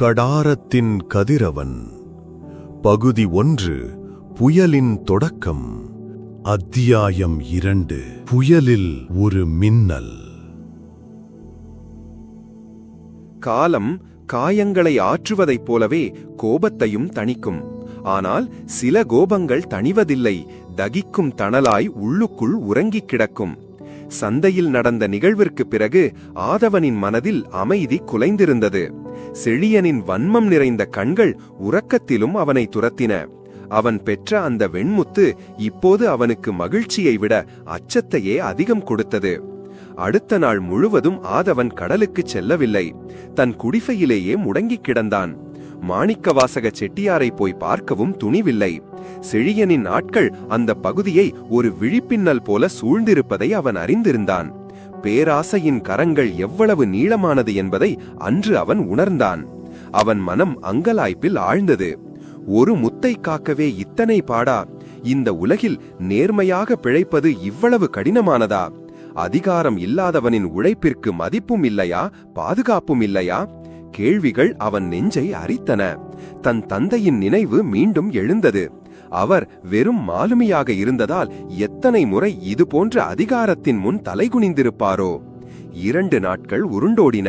கடாரத்தின் கதிரவன். பகுதி ஒன்று புயலின் தொடக்கம். அத்தியாயம் இரண்டு புயலில் ஒரு மின்னல். காலம் காயங்களை ஆற்றுவதைப் போலவே கோபத்தையும் தணிக்கும். ஆனால் சில கோபங்கள் தணிவதில்லை தகிக்கும் தணலாய் உள்ளுக்குள் உறங்கிக் கிடக்கும். சந்தையில் நடந்த நிகழ்விற்கு பிறகு ஆதவனின் மனதில் அமைதி குலைந்திருந்தது. செழியனின் வன்மம் நிறைந்த கண்கள் உறக்கத்திலும் அவனை துரத்தின. அவன் பெற்ற அந்த வெண்முத்து இப்போது அவனுக்கு மகிழ்ச்சியை விட அச்சத்தையே அதிகம் கொடுத்தது. அடுத்த நாள் முழுவதும் ஆதவன் கடலுக்குச் செல்லவில்லை. தன் குடிசையிலேயே முடங்கிக் கிடந்தான். மாணிக்கவாசக செட்டியாரை போய் பார்க்கவும் துணிவில்லை. செழியனின் ஆட்கள் அந்த பகுதியை ஒரு விழிப்பின்னல் போல சூழ்ந்திருப்பதை அவன் அறிந்திருந்தான். பேராசையின் கரங்கள் எவ்வளவு நீளமானது என்பதை அன்று அவன் உணர்ந்தான். அவன் மனம் அங்கலாய்ப்பில் ஆழ்ந்தது. ஒரு முத்தை காக்கவே இத்தனை பாடா? இந்த உலகில் நேர்மையாக பிழைப்பது இவ்வளவு கடினமானதா? அதிகாரம் இல்லாதவனின் உழைப்பிற்கு மதிப்பும் இல்லையா? பாதுகாப்பும் இல்லையா? கேள்விகள் அவன் நெஞ்சை அரித்தன. தன் தந்தையின் நினைவு மீண்டும் எழுந்தது. அவர் வெறும் மாலுமியாக இருந்ததால் எத்தனை முறை இது போன்ற அதிகாரத்தின் முன் தலைகுனிந்திருப்பாரோ? இரண்டு நாட்கள் உருண்டோடின.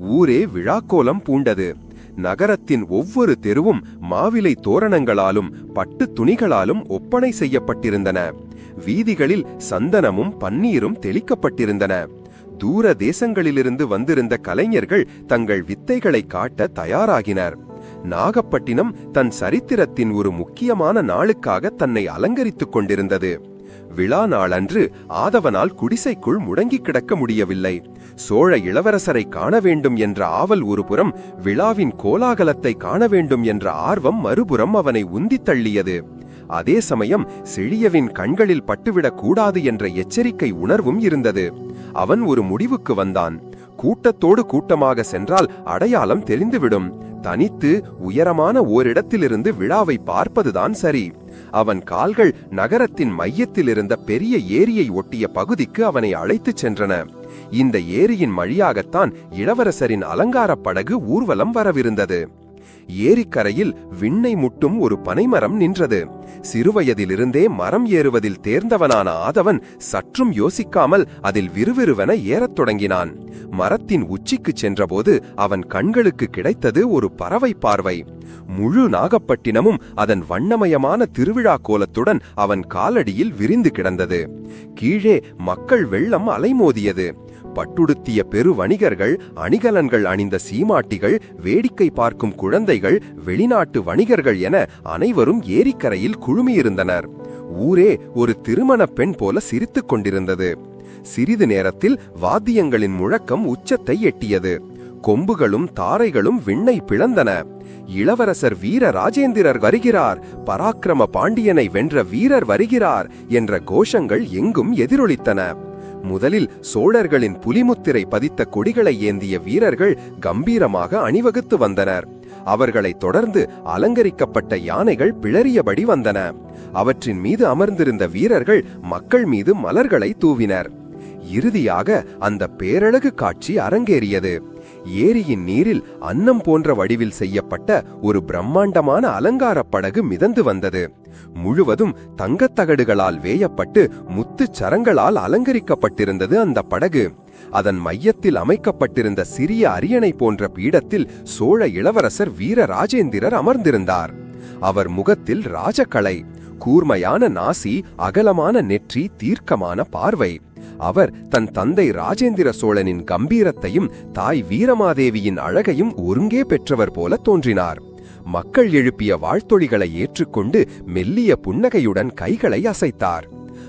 ஊரே விழாக்கோலம் பூண்டது. நகரத்தின் ஒவ்வொரு தெருவும் மாவிலை தோரணங்களாலும் பட்டு துணிகளாலும் ஒப்பனை செய்யப்பட்டிருந்தன. வீதிகளில் சந்தனமும் பன்னீரும் தெளிக்கப்பட்டிருந்தன. தூர தேசங்களிலிருந்து வந்திருந்த கலைஞர்கள் தங்கள் வித்தைகளை காட்ட தயாராகினர். நாகப்பட்டினம் தன் சரித்திரத்தின் ஒரு முக்கியமான நாளுக்காக தன்னை அலங்கரித்துக் கொண்டிருந்தது. விழா நாளன்று ஆதவனால் குடிசைக்குள் முடங்கி கிடக்க முடியவில்லை. சோழ இளவரசரை காண வேண்டும் என்ற ஆவல் ஒருபுறம் விழாவின் கோலாகலத்தை காண வேண்டும் என்ற ஆர்வம் மறுபுறம் அவனை உந்தித் தள்ளியது. அதே சமயம் செழியவின் கண்களில் பட்டுவிடக் கூடாது என்ற எச்சரிக்கை உணர்வும் இருந்தது. அவன் ஒரு முடிவுக்கு வந்தான். கூட்டத்தோடு கூட்டமாக சென்றால் அடையாளம் தெரிந்துவிடும். தனித்து உயரமான ஓரிடத்திலிருந்து விழாவை பார்ப்பதுதான் சரி. அவன் கால்கள் நகரத்தின் மையத்தில் இருந்த பெரிய ஏரியை ஒட்டிய பகுதிக்கு அவனை அழைத்துச் சென்றன. இந்த ஏரியின் வழியாகத்தான் இளவரசரின் அலங்காரப் படகு ஊர்வலம் வரவிருந்தது. ஏரிக்கரையில் விண்ணை முட்டும் ஒரு பனைமரம் நின்றது. சிறுவயதிலிருந்தே மரம் ஏறுவதில் தேர்ந்தவனான ஆதவன் சற்றும் யோசிக்காமல் அதில் விறுவிறுவென ஏறத் தொடங்கினான். மரத்தின் உச்சிக்குச் சென்றபோது அவன் கண்களுக்கு கிடைத்தது ஒரு பறவை பார்வை. முழு நாகப்பட்டினமும் அதன் வண்ணமயமான திருவிழா கோலத்துடன் அவன் காலடியில் விரிந்து கிடந்தது. கீழே மக்கள் வெள்ளம் அலைமோதியது. பட்டுடுத்திய பெரு வணிகர்கள் அணிகலன்கள் அணிந்த சீமாட்டிகள் வேடிக்கை பார்க்கும் குழந்தைகள் வெளிநாட்டு வணிகர்கள் என அனைவரும் ஏரிக்கரையில் குழுமியிருந்தனர். ஊரே ஒரு திருமணப் பெண் போல சிரித்துக் கொண்டிருந்தது. சிறிது நேரத்தில் வாத்தியங்களின் முழக்கம் உச்சத்தை எட்டியது. கொம்புகளும் தாரைகளும் விண்ணை பிளந்தன. இளவரசர் வீர ராஜேந்திரர் வருகிறார் பராக்கிரம பாண்டியனை வென்ற வீரர் வருகிறார் என்ற கோஷங்கள் எங்கும் எதிரொலித்தன. முதலில் சோழர்களின் புலிமுத்திரை பதித்த கொடிகளை ஏந்திய வீரர்கள் கம்பீரமாக அணிவகுத்து வந்தனர். அவர்களை தொடர்ந்து அலங்கரிக்கப்பட்ட யானைகள் பிளறியபடி வந்தன. அவற்றின் மீது அமர்ந்திருந்த வீரர்கள் மக்கள் மீது மலர்களை தூவினர். இறுதியாக அந்த பேரழகு காட்சி அரங்கேறியது. ஏரியின் நீரில் அன்னம் போன்ற வடிவில் செய்யப்பட்ட ஒரு பிரம்மாண்டமான அலங்காரப் படகு மிதந்து வந்தது. முழுவதும் தங்கத்தகடுகளால் வேயப்பட்டு முத்துச் சரங்களால் அலங்கரிக்கப்பட்டிருந்தது அந்த படகு. அதன் மையத்தில் அமைக்கப்பட்டிருந்த சிறிய அரியணை போன்ற பீடத்தில் சோழ இளவரசர் வீர ராஜேந்திரர் அமர்ந்திருந்தார். அவர் முகத்தில் ராஜகலை கூர்மையான நாசி அகலமான நெற்றி தீர்க்கமான பார்வை. அவர் தன் தந்தை ராஜேந்திர சோழனின் கம்பீரத்தையும் தாய் வீரமாதேவியின் அழகையும் ஒருங்கே பெற்றவர் போல தோன்றினார். மக்கள் எழுப்பிய வாழ்த்தொழிகளை ஏற்றுக்கொண்டு மெல்லிய புன்னகையுடன் கைகளை அசைத்தார்.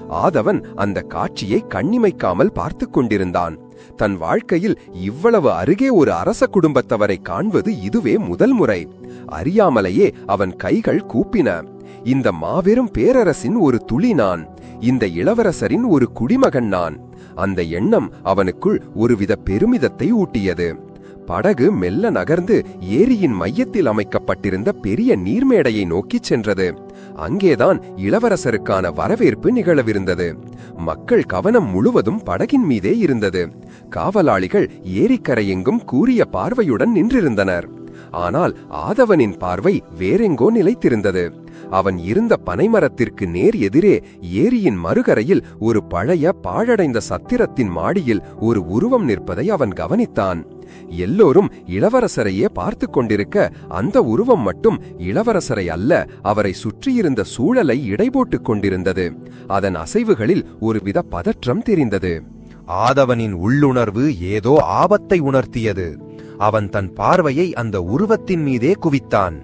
ஆதவன் அந்த காட்சியை கண்ணிமைக்காமல் பார்த்து கொண்டிருந்தான். தன் வாழ்க்கையில் இவ்வளவு அருகே ஒரு அரச குடும்பத்தவரை காண்பது இதுவே முதல் முறை. அறியாமலேயே அவன் கைகள் கூப்பின. இந்த மாபெரும் பேரரசின் ஒரு துளி நான். இந்த இளவரசரின் ஒரு குடிமகன் நான். அந்த எண்ணம் அவனுக்குள் ஒருவித பெருமிதத்தை ஊட்டியது. படகு மெல்ல நகர்ந்து ஏரியின் மையத்தில் அமைக்கப்பட்டிருந்த பெரிய நீர்மேடையை நோக்கிச் சென்றது. அங்கேதான் இளவரசருக்கான வரவேற்பு நிகழவிருந்தது. மக்கள் கவனம் முழுவதும் படகின் மீதே இருந்தது. காவலாளிகள் ஏரிக்கரையெங்கும் கூறிய பார்வையுடன் நின்றிருந்தனர். ஆனால் ஆதவனின் பார்வை வேறெங்கோ நிலைத்திருந்தது. அவன் இருந்த பனைமரத்திற்கு நேர் எதிரே ஏரியின் மறுகரையில் ஒரு பழைய பாழடைந்த சத்திரத்தின் மாடியில் ஒரு உருவம் நிற்பதை அவன் கவனித்தான். எல்லோரும் இளவரசரையே பார்த்து கொண்டிருக்க அந்த உருவம் மட்டும் இளவரசரை அல்ல அவரை சுற்றியிருந்த சூழலை இடைபோட்டுக் கொண்டிருந்தது. அதன் அசைவுகளில் ஒருவித பதற்றம் தெரிந்தது. ஆதவனின் உள்ளுணர்வு ஏதோ ஆபத்தை உணர்த்தியது. அவன் தன் பார்வையை அந்த உருவத்தின் மீதே குவித்தான்.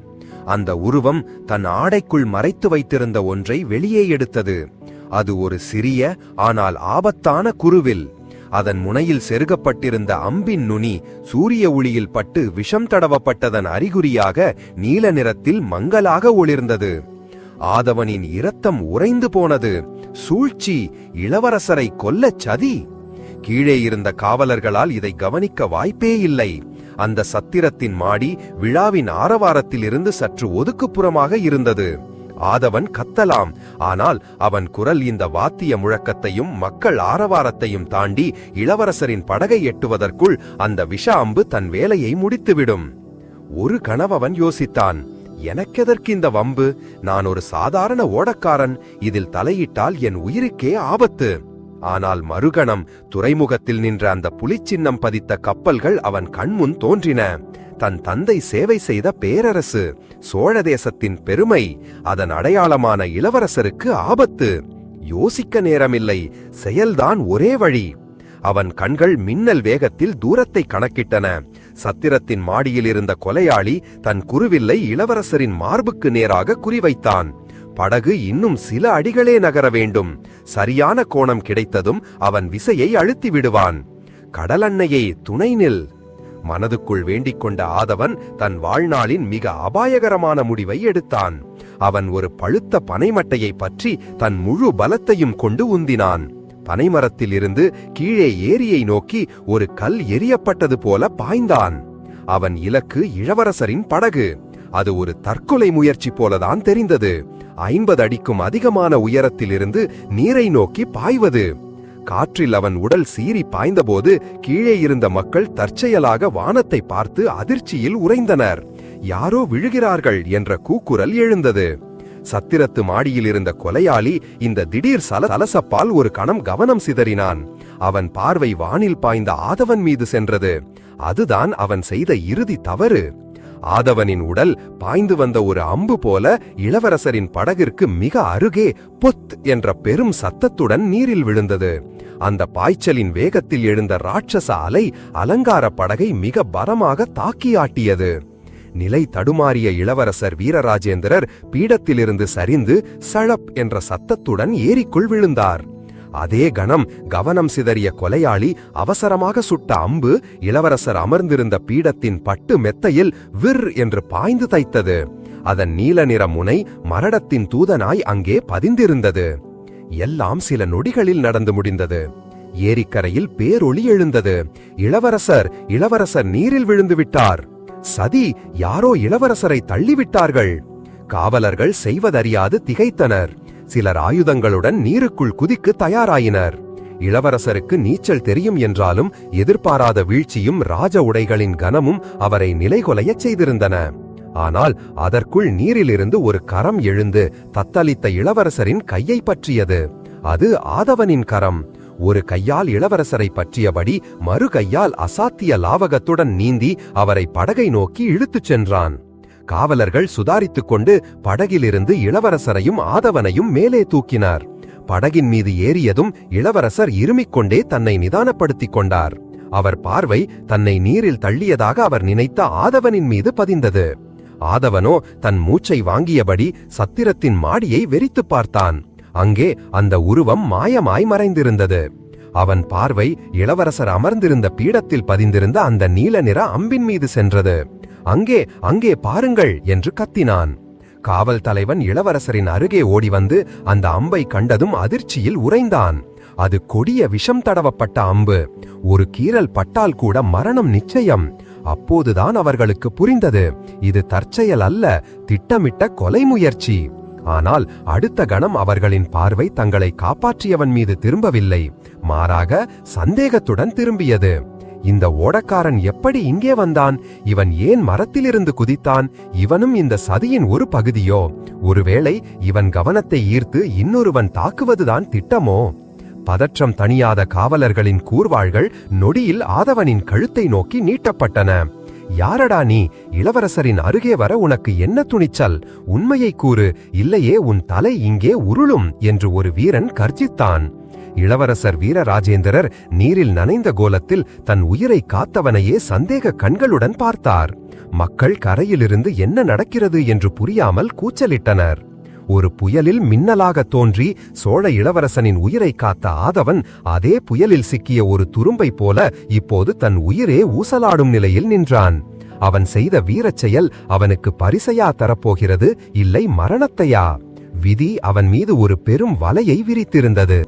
அந்த உருவம் தன் ஆடைக்குள் மறைத்து வைத்திருந்த ஒன்றை வெளியே எடுத்தது. அது ஒரு சிறிய ஆனால் ஆபத்தான குருவில். அதன் முனையில் செருகப்பட்டிருந்த அம்பின் நுனி சூரிய ஒளியில் பட்டு விஷம் தடவப்பட்டதன் அறிகுறியாக நீல நிறத்தில் மங்கலாக ஒளிர்ந்தது. ஆதவனின் இரத்தம் உறைந்து போனது. சூழ்ச்சி இளவரசரை கொல்லச் சதி. கீழே இருந்த காவலர்களால் இதை கவனிக்க வாய்ப்பே இல்லை. அந்த சத்திரத்தின் மாடி விழாவின் ஆரவாரத்திலிருந்து சற்று ஒதுக்குப்புறமாக இருந்தது. ஆதவன் கத்தலாம். ஆனால் அவன் குரல் இந்த வாத்திய முழக்கத்தையும் மக்கள் ஆரவாரத்தையும் தாண்டி இளவரசரின் படகை எட்டுவதற்குள் அந்த விஷ அம்பு தன் வேலையை முடித்துவிடும். ஒரு கனவவன் யோசித்தான். எனக்கெதற்கு இந்த வம்பு? நான் ஒரு சாதாரண ஓடக்காரன். இதில் தலையிட்டால் என் உயிருக்கே ஆபத்து. ஆனால் மறுகணம் துறைமுகத்தில் நின்ற அந்த புலிச்சின்னம் பதித்த கப்பல்கள் அவன் கண்முன் தோன்றின. தன் தந்தை சேவை செய்த பேரரசு சோழ தேசத்தின் பெருமை அதன் அடையாளமான இளவரசருக்கு ஆபத்து. யோசிக்க நேரமில்லை செயல்தான் ஒரே வழி. அவன் கண்கள் மின்னல் வேகத்தில் தூரத்தை கணக்கிட்டன. சத்திரத்தின் மாடியில் இருந்த கொலையாளி தன் குருவில்லை இளவரசரின் மார்புக்கு நேராக குறிவைத்தான். படகு இன்னும் சில அடிகளே நகர வேண்டும். சரியான கோணம் கிடைத்ததும் அவன் விசையை அழுத்தி விடுவான். கடலன்னையே துணை நில். மனதுக்குள் வேண்டிக் கொண்ட ஆதவன் தன் வாழ்நாளின் மிக அபாயகரமான முடிவை எடுத்தான். அவன் ஒரு பழுத்த பனைமட்டையை பற்றி தன் முழு பலத்தையும் கொண்டு உந்தினான். பனைமரத்தில் இருந்து கீழே ஏரியை நோக்கி ஒரு கல் எரியப்பட்டது போல பாய்ந்தான். அவன் இலக்கு இளவரசரின் படகு. அது ஒரு தற்கொலை முயற்சி போலதான் தெரிந்தது. ஐம்பது அடிக்கும் அதிகமான உயரத்திலிருந்து நீரை நோக்கி பாய்வது. காற்றில் அவன் உடல் சீறி பாய்ந்தபோது கீழே இருந்த மக்கள் தற்செயலாக வானத்தை பார்த்து அதிர்ச்சியில் உறைந்தனர். யாரோ விழுகிறார்கள் என்ற கூக்குரல் எழுந்தது. சத்திரத்து மாடியில் இருந்த கொலையாளி இந்த திடீர் சல சலசப்பால் ஒரு கணம் கவனம் சிதறினான். அவன் பார்வை வானில் பாய்ந்த ஆதவன் மீது சென்றது. அதுதான் அவன் செய்த இறுதி தவறு. ஆதவனின் உடல் பாய்ந்து வந்த ஒரு அம்பு போல இளவரசரின் படகிற்கு மிக அருகே பொத் என்ற பெரும் சத்தத்துடன் நீரில் விழுந்தது. அந்த பாய்ச்சலின் வேகத்தில் எழுந்த ராட்சச அலை அலங்கார படகை மிக பலமாக தாக்கியாட்டியது. நிலை தடுமாறிய இளவரசர் வீரராஜேந்திரர் பீடத்திலிருந்து சரிந்து சழப் என்ற சத்தத்துடன் ஏரிக்குள் விழுந்தார். அதே கணம் கவனம் சிதறிய கொலையாளி அவசரமாக சுட்ட அம்பு இளவரசர் அமர்ந்திருந்த பீடத்தின் பட்டு மெத்தையில் விர் என்று பாய்ந்து தைத்தது. அதன் நீல நிற முனை மரடத்தின் தூதனாய் அங்கே பதிந்திருந்தது. எல்லாம் சில நொடிகளில் நடந்து முடிந்தது. ஏரிக்கரையில் பேரொளி எழுந்தது. இளவரசர் இளவரசர் நீரில் விழுந்து விட்டார். சதி யாரோ இளவரசரை தள்ளிவிட்டார்கள். காவலர்கள் செய்வதறியாது திகைத்தனர். சிலர் ஆயுதங்களுடன் நீருக்குள் குதிக்கு தயாராயினர். இளவரசருக்கு நீச்சல் தெரியும் என்றாலும் எதிர்பாராத வீழ்ச்சியும் ராஜ உடைகளின் கனமும் அவரை நிலைகொலையச் செய்திருந்தன. ஆனால் அதற்குள் நீரிலிருந்து ஒரு கரம் எழுந்து தத்தளித்த இளவரசரின் கையை பற்றியது. அது ஆதவனின் கரம். ஒரு கையால் இளவரசரை பற்றியபடி மறு கையால் அசாத்திய லாவகத்துடன் நீந்தி அவரை படகை நோக்கி இழுத்துச் சென்றான். காவலர்கள் சுதாரித்துக் கொண்டு படகிலிருந்து இளவரசரையும் ஆதவனையும் மேலே தூக்கினார். படகின் மீது ஏறியதும் இளவரசர் இருமிக்கொண்டே தன்னை நிதானப்படுத்திக் கொண்டார். அவர் பார்வை தன்னை நீரில் தள்ளியதாக அவர் நினைத்த ஆதவனின் மீது பதிந்தது. ஆதவனோ தன் மூச்சை வாங்கியபடி சத்திரத்தின் மாடியை வெறித்துப் பார்த்தான். அங்கே அந்த உருவம் மாயமாய் மறைந்திருந்தது. அவன் பார்வை இளவரசர் அமர்ந்திருந்த பீடத்தில் பதிந்திருந்த அந்த நீல நிற அம்பின் மீது சென்றது. அங்கே அங்கே பாருங்கள் என்று கத்தினான். காவல் தலைவன் இளவரசரின் அருகே ஓடி வந்து அந்த அம்பை கண்டதும் அதிர்ச்சியில் உறைந்தான். அது கொடிய விஷம் தடவப்பட்ட அம்பு. ஒரு கீறல் பட்டால் கூட மரணம் நிச்சயம். அப்போதுதான் அவர்களுக்கு புரிந்தது. இது தற்செயல் அல்ல திட்டமிட்ட கொலை முயற்சி. ஆனால் அடுத்த கணம் அவர்களின் பார்வை தங்களை காப்பாற்றியவன் மீது திரும்பவில்லை. மாறாக சந்தேகத்துடன் திரும்பியது. இந்த ஓடக்காரன் எப்படி இங்கே வந்தான்? இவன் ஏன் மரத்திலிருந்து குதித்தான்? இவனும் இந்த சதியின் ஒரு பகுதியோ? ஒருவேளை இவன் கவனத்தை ஈர்த்து இன்னொருவன் தாக்குவதுதான் திட்டமோ? பதற்றம் தணியாத காவலர்களின் கூர்வாள்கள் நொடியில் ஆதவனின் கழுத்தை நோக்கி நீட்டப்பட்டன. யாரடா நீ? இளவரசரின் அருகே வர உனக்கு என்ன துணிச்சல்? உண்மையை கூறு. இல்லையே உன் தலை இங்கே உருளும் என்று ஒரு வீரன் கர்ஜித்தான். இளவரசர் வீரராஜேந்திரர் நீரில் நனைந்த கோலத்தில் தன் உயிரை காத்தவனையே சந்தேக கண்களுடன் பார்த்தார். மக்கள் கரையிலிருந்து என்ன நடக்கிறது என்று புரியாமல் கூச்சலிட்டனர். ஒரு புயலில் மின்னலாக தோன்றி சோழ இளவரசனின் உயிரை காத்த ஆதவன் அதே புயலில் சிக்கிய ஒரு துரும்பை போல இப்போது தன் உயிரே ஊசலாடும் நிலையில் நின்றான். அவன் செய்த வீரச் செயல் அவனுக்கு பரிசையா தரப்போகிறது இல்லை மரணத்தையா? விதி அவன் மீது ஒரு பெரும் வலையை விரித்திருந்தது.